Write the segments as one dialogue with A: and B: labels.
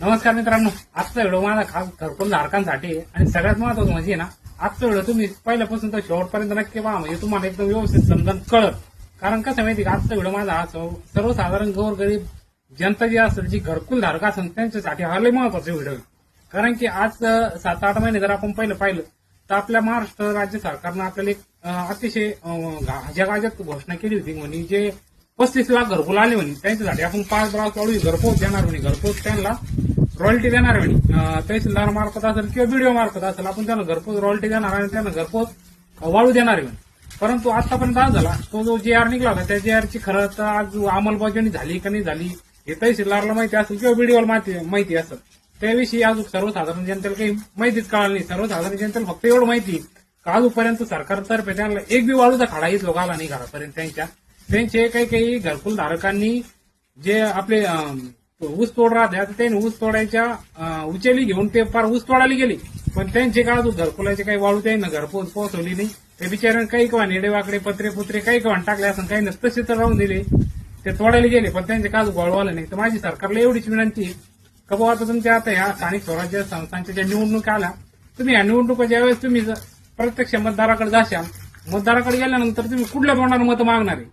A: नमस्कार मित्रांनो आजचा व्हिडिओ माझा खास घरकुल धारकांसाठी आणि सगळ्यात महत्वाचं म्हणजे ना आजचा व्हिडिओ तुम्ही पहिल्यापासून तर शेवटपर्यंत नक्की पहा म्हणजे तुम्हाला एकदम व्यवस्थित समजून कळत कारण कसं माहिती का आजचा व्हिडिओ माझा हा सर्वसाधारण गोरगरीब जनता जी असेल जी घरकुल धारक असेल त्यांच्यासाठी हा लय महत्त्वाचा व्हिडिओ कारण की आज सात आठ महिने जर आपण पहिलं पाहिलं तर आपल्या महाराष्ट्र राज्य सरकारनं आपल्याला एक अतिशय अं, घोषणा केली होती म्हणे जे पस्तीस लाख घरकुल आले म्हणे त्यांच्यासाठी आपण पाच ब्रास वाढू घरपोच देणार म्हणे घरपोच त्यांना रॉयल्टी देणार म्हणे. तहसीलदार मार्फत असेल किंवा बीडीओ मार्फत असेल आपण त्यांना घरपोच रॉयल्टी देणार आणि त्यांना घरपोच वाळू देणार आहे म्हणे. परंतु आतापर्यंत आज झाला तो जो जे आर निघला होता त्या जे आरची खरं तर आज अंमलबजावणी झाली का नाही झाली हे तहसीलदारला माहिती असेल किंवा बीडीओला माहिती माहिती असेल. त्याविषयी अजून सर्वसाधारण जनतेला काही माहितीच कळाली नाही. सर्वसाधारण जनतेला फक्त एवढं माहिती का अजूनपर्यंत सरकारतर्फे त्यांना एक बी वाळूचा खाडा येत लोक आला नाही घरापर्यंत त्यांच्या. त्यांचे काही काही घरकुल धारकांनी जे आपले ऊस तोड राहते. आता त्यांनी ऊस तोडायच्या अं, उचेली घेऊन ते फार ऊस तोडायला गेले. पण त्यांचे काळात घरकुलाचे काही वाळू त्यांना घरपोच पोहोचवली नाही. ते बिचाऱ्यानं काही कवा नेडेवाकडे पत्रे पुत्रे काही कवा टाकले असं काही नसतं तसे तर राहून दिले. ते तोडायला गेले पण त्यांचे काजू गोळवालं नाही. तर माझी सरकारला एवढीच विनंती आहे. का बुवा आता तुमच्या आता ह्या स्थानिक स्वराज्य संस्थांच्या ज्या निवडणुका आल्या तुम्ही या निवडणुका ज्यावेळेस तुम्ही जर प्रत्यक्ष मतदाराकडे जाशाल मतदाराकडे गेल्यानंतर तुम्ही कुठल्या तोंडाने मतं मागणार आहे?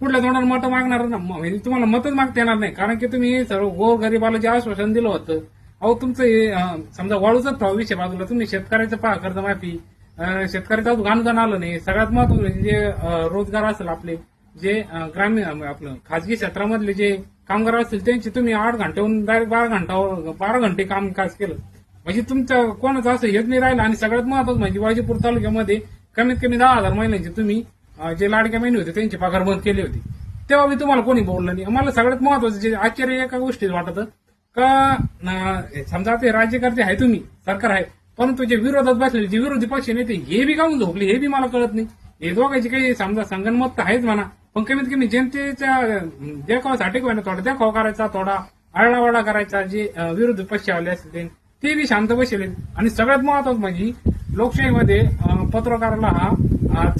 A: कुठल्या तोंडाने मतं मागणार ना? म्हणजे तुम्हाला मतच मागता येणार नाही. कारण की तुम्ही सर्व गोर गरीबाला जे आश्वासन दिलं होतं अहो तुमचं हे समजा वाळूचाच भाव विषय बाजूला. तुम्ही शेतकऱ्याचं पहा कर्जमाफी. शेतकऱ्याचं अजून आलं नाही. सगळ्यात महत्वाचं म्हणजे जे रोजगार असेल आपले जे ग्रामीण आपलं खाजगी क्षेत्रामधले जे कामगार असतील त्यांचे तुम्ही आठ घंट्याहून डायरेक्ट बारा घंटा बारा घंटे कामकाज केलं. म्हणजे तुमचं कोणाचं असं हेच नाही राहिलं. आणि सगळ्यात महत्वाचं म्हणजे वाजीपूर तालुक्यामध्ये कमीत कमी दहा हजार महिन्यांचे तुम्ही जे लाडक्या महिने होते त्यांचे पगार बंद केले होते. तेव्हा मी तुम्हाला कोणी बोललं नाही. मला सगळ्यात महत्वाचं जे आश्चर्य एका गोष्टीत वाटत का समजा ते राज्यकर्ते आहे तुम्ही सरकार आहे परंतु जे विरोधात बसलेले जे विरोधी पक्ष नेते हे बी काऊन झोपले? हे बी मला कळत नाही. हे दोघांची काही समजा संगणमत तर आहेच म्हणा पण कमीत कमी जनतेच्या देखावासाठी थोडा देखाव करायचा थोडा आळावाडा करायचा जे विरोधी पक्ष आले असतील ते बी शांत बसले आणि सगळ्यात महत्वाचं म्हणजे लोकशाहीमध्ये पत्रकाराला हा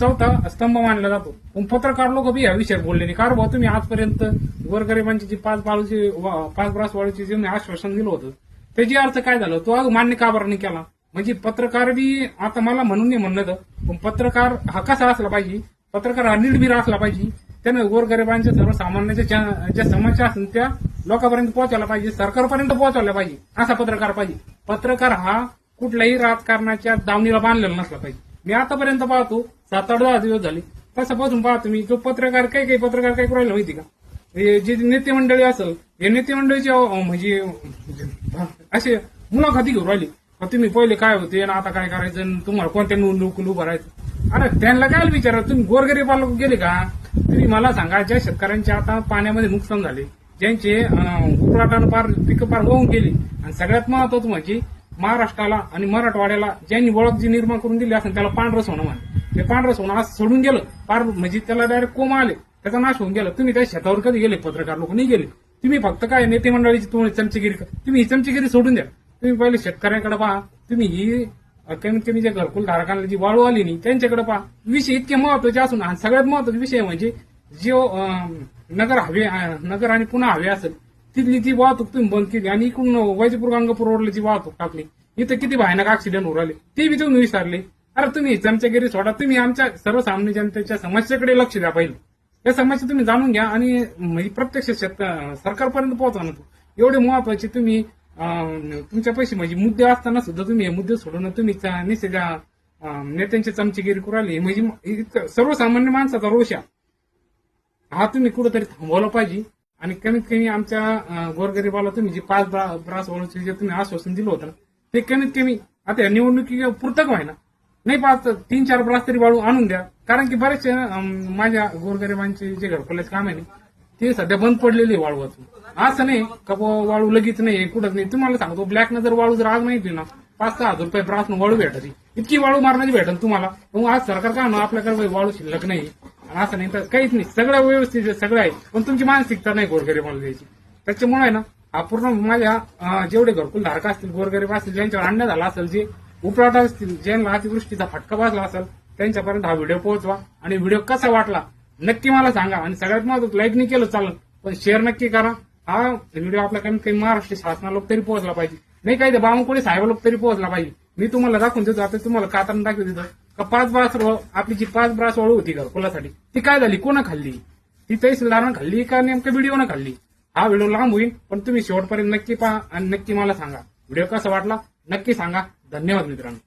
A: चौथा स्तंभ मानला जातो. पण पत्रकार लोक बी या विषयावर बोलले नाही. कारण भाऊ तुम्ही आजपर्यंत गोरगरिबांची जी पाच बाळूची वा- पाच ब्रास वाळूची जे आश्वासन दिलं होतं त्याची अर्थ काय झालं? तो अग मान्य का बरं नाही केला? म्हणजे पत्रकार बी आता मला म्हणून नाही म्हणलं तर पण पत्रकार हा कसा असला पाहिजे? पत्रकार हा निर्भीर असला पाहिजे. त्यानं गोरगरिबांच्या सर्वसामान्यांच्या ज्या ज्या समस्या असतील त्या लोकांपर्यंत पोहोचायला पाहिजे सरकारपर्यंत पोहोचायला पाहिजे असा पत्रकार पाहिजे. पत्रकार हा कुठल्याही राजकारणाच्या दावणीला बांधलेला नसला पाहिजे. मी आतापर्यंत पाहतो सात आठ दहा दिवस झाले. तसापासून पाहतो मी जो पत्रकार काही काही पत्रकार काय करायला माहिती का? हे जे नेते मंडळी असेल हे नेते मंडळीचे म्हणजे असे मुलाखती घेऊन राहिली. तुम्ही पहिले काय होते आणि आता काय करायचं आणि तुम्हाला कोणत्या निवडणूक उभं राहायचं? अरे त्यांना काय विचारा तुम्ही गोरगरीबाला गेले का? तुम्ही मला सांगा ज्या शेतकऱ्यांचे आता पाण्यामध्ये नुकसान झाले ज्यांचे उपराटानं पार पिकं पार होऊन गेली आणि सगळ्यात महत्वाचं म्हणजे महाराष्ट्राला आणि मराठवाड्याला ज्यांनी ओळख जी निर्माण करून दिली असेल त्याला पांढरस सोनं म्हणे. ते पांढरस सोनं आज सोडून गेलं. पार म्हणजे त्याला डायरेक्ट कोमा आले. त्याचा नाश होऊन गेला. तुम्ही त्या शेतावर कधी गेले? पत्रकार लोक नाही गेले. तुम्ही फक्त काय नेते मंडळीची तुम्ही चमचेगिरी तुम्ही ही चमचेगिरी सोडून द्या. तुम्ही पहिले शेतकऱ्यांकडे पहा. तुम्ही ही कमीत कमी जे घरकुल धारकांना जी वाळू आली नाही त्यांच्याकडे पहा. विषय इतके महत्त्वाचे असून आणि सगळ्यात महत्त्वाचा विषय म्हणजे जो नगर हवे नगर आणि पुन्हा हवे असेल तिथली ती वाहतूक तुम्ही बंद केली आणि इकडून वैजपूर गंगापूर रोडला जी वाहतूक टाकली इथं किती भयानक ऍक्सिडेंट होऊ राहिले? ते बी तुम्ही विचारले अरे तुम्ही चमच्यागिरी सोडा तुम्ही आमच्या सर्वसामान्य जनतेच्या समस्येकडे लक्ष द्या पहिले. या समस्या तुम्ही जाणून घ्या आणि म्हणजे प्रत्यक्ष सरकारपर्यंत पोहोचा ना तो. एवढे महत्त्वाचे तुम्ही तुमच्या पैसे म्हणजे मुद्दे असताना सुद्धा तुम्ही हे मुद्दे सोडून तुम्ही त्या नेत्यांची चमचेगिरी करू म्हणजे सर्वसामान्य माणसाचा रोष हा तुम्ही कुठेतरी थांबवला पाहिजे. आणि कमीत कमी आमच्या गोरगरीबाला गोरगरिबाला तुम्ही जे पाच ब्रास वळूचे जे तुम्ही आश्वासन दिलं होतं ते कमीत कमी आता या निवडणुकी पुरतक व्हायना नाही पाच तीन चार ब्रास तरी वाळू आणून द्या. कारण की बरेचसे माझ्या गोरगरिबांचे जे घरकुलाचे काम आहे ते सध्या बंद पडलेले वाळू वाचून असं नाही का वाळू लगेच नाही कुठंच नाही. तुम्हाला सांगतो ब्लॅकनं जर वाळू जर आज नाही दिली ना पाच सहा हजार रुपये ब्रास वाळू भेटत इतकी वाळू मारण्याची भेटल तुम्हाला. मग आज सरकार का ना आपल्याकडे वाळू शिल्लक नाही असं नाही. तर काहीच नाही. सगळं व्यवस्थित सगळं आहे. पण तुमची मानसिकता नाही गोरगरीबाला द्यायची त्याच्यामुळे आहे ना हा पूर्ण माझ्या जेवढे घरकुल धारक असतील गोरगरीब असतील ज्यांच्यावर अन्याय झाला असेल जे उपराट असतील ज्यांना अतिवृष्टीचा फटका बसला असेल त्यांच्यापर्यंत हा व्हिडिओ पोहोचवा. आणि व्हिडिओ कसा वाटला नक्की मला सांगा. आणि सगळ्यात महत्वाचं लाईक नाही केलं चालेल. पण शेअर नक्की करा. हा व्हिडिओ आपला कमीत कमी महाराष्ट्र शासनाला तरी पोहोचला पाहिजे. नाही काही बावनकुळे साहेब लोक तरी पोहोचला पाहिजे. मी तुम्हाला दाखवून देतो आता तुम्हाला काताना दाखवून देतो. का पाच ब्रास आपली जी पाच ब्रास वळू होती घरकुलासाठी ती काय झाली? कोणा खाल्ली? ती तहसीलदारानं खाल्ली का नेमकं व्हिडिओनं खाल्ली? हा व्हिडिओ लांब होईल पण तुम्ही शेवटपर्यंत नक्की पहा आणि नक्की मला सांगा. व्हिडिओ कसा वाटला? नक्की सांगा. धन्यवाद मित्रांनो.